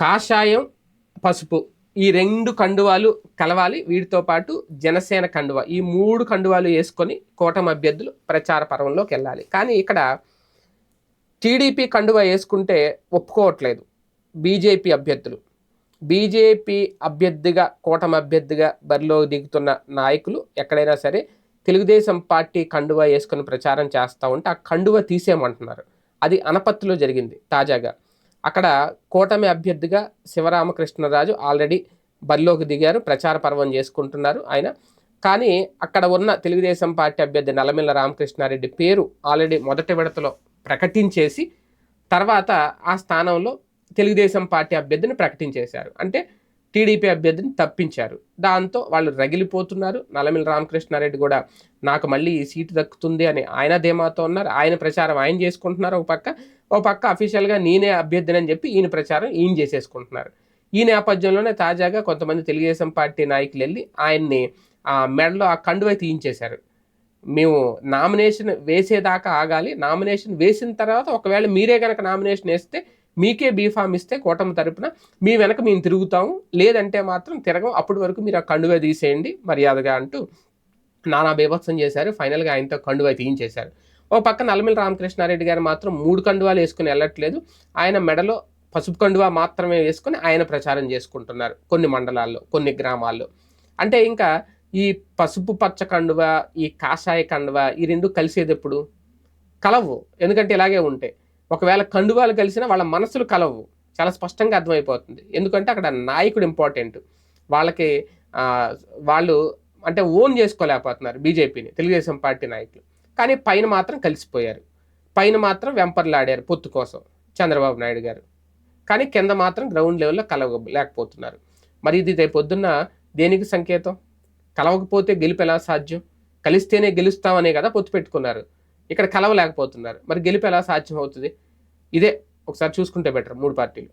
కాషాయం పసుపు ఈ రెండు కండువాలు కలవాలి. వీటితో పాటు జనసేన కండువ ఈ మూడు కండువాలు వేసుకొని కూటమి అభ్యర్థులు ప్రచార పర్వంలోకి వెళ్ళాలి. కానీ ఇక్కడ టీడీపీ కండువ వేసుకుంటే ఒప్పుకోవట్లేదు బీజేపీ అభ్యర్థులు. బీజేపీ అభ్యర్థిగా కూటమి అభ్యర్థిగా బరిలో దిగుతున్న నాయకులు ఎక్కడైనా సరే తెలుగుదేశం పార్టీ కండువ వేసుకొని ప్రచారం చేస్తూ ఉంటే ఆ కండువ తీసేయమంటున్నారు. అది అనపత్తిలో జరిగింది తాజాగా. అక్కడ కూటమి అభ్యర్థిగా శివరామకృష్ణరాజు ఆల్రెడీ బరిలోకి దిగారు ప్రచార పర్వం చేసుకుంటున్నారు ఆయన. కానీ అక్కడ ఉన్న తెలుగుదేశం పార్టీ అభ్యర్థి నల్లమిల్ల రామకృష్ణారెడ్డి పేరు ఆల్రెడీ మొదటి విడతలో ప్రకటించేసి తర్వాత ఆ స్థానంలో తెలుగుదేశం పార్టీ అభ్యర్థిని ప్రకటించేశారు. అంటే టీడీపీ అభ్యర్థిని తప్పించారు. దాంతో వాళ్ళు రగిలిపోతున్నారు. నల్లమిల్ల రామకృష్ణారెడ్డి కూడా నాకు మళ్ళీ ఈ సీటు దక్కుతుంది అని ఆయన ధీమాతో ఉన్నారు. ఆయన ప్రచారం ఆయన చేసుకుంటున్నారు. ఒక పక్క ఒక పక్క అఫీషియల్గా నేనే అభ్యర్థిని అని చెప్పి ఈయన ప్రచారం ఈయన చేసేసుకుంటున్నారు. ఈ నేపథ్యంలోనే తాజాగా కొంతమంది తెలుగుదేశం పార్టీ నాయకులు వెళ్ళి ఆయన్ని ఆ మెడలో ఆ కండువై తీయించేశారు. మేము నామినేషన్ వేసేదాకా ఆగాలి. నామినేషన్ వేసిన తర్వాత ఒకవేళ మీరే కనుక నామినేషన్ వేస్తే మీకే బీఫామ్ ఇస్తే కూటమి తరపున మీ వెనక మేము తిరుగుతాము. లేదంటే మాత్రం తిరగం. అప్పటి వరకు మీరు ఆ కండువ తీసేయండి మర్యాదగా అంటూ నానా బీభత్సం చేశారు. ఫైనల్గా ఆయనతో కండువ తీయించేశారు. ఓ పక్క నల్లమిల్లి రామకృష్ణారెడ్డి గారు మాత్రం మూడు కండువాలు వేసుకుని వెళ్ళట్లేదు. ఆయన మెడలో పసుపు కండువా మాత్రమే వేసుకుని ఆయన ప్రచారం చేసుకుంటున్నారు కొన్ని మండలాల్లో కొన్ని గ్రామాల్లో. అంటే ఇంకా ఈ పసుపు పచ్చ కండువ ఈ కాషాయ కండువ ఈ రెండు కలిసేది ఎప్పుడు? కలవు. ఎందుకంటే ఇలాగే ఉంటాయి ఒకవేళ కండువాలు కలిసినా వాళ్ళ మనసులు కలవు. చాలా స్పష్టంగా అర్థమైపోతుంది. ఎందుకంటే అక్కడ నాయకుడు ఇంపార్టెంట్ వాళ్ళకి వాళ్ళు అంటే ఓన్ చేసుకోలేకపోతున్నారు బీజేపీని తెలుగుదేశం పార్టీ నాయకులు. కానీ పైన మాత్రం కలిసిపోయారు. పైన మాత్రం వెంపర్లాడారు పొత్తు కోసం చంద్రబాబు నాయుడు గారు. కానీ కింద మాత్రం గ్రౌండ్ లెవెల్లో కలవ లేకపోతున్నారు మరి ఇది రేపు పొద్దున్న దేనికి సంకేతం? కలవకపోతే గెలుపు ఎలా సాధ్యం? కలిస్తేనే గెలుస్తామనే కదా పొత్తు పెట్టుకున్నారు. ఇక్కడ కలవలేకపోతున్నారు. మరి గెలుపు ఎలా సాధ్యం అవుతుంది ఇదే ఒకసారి చూసుకుంటే బెటర్ మూడు పార్టీలు.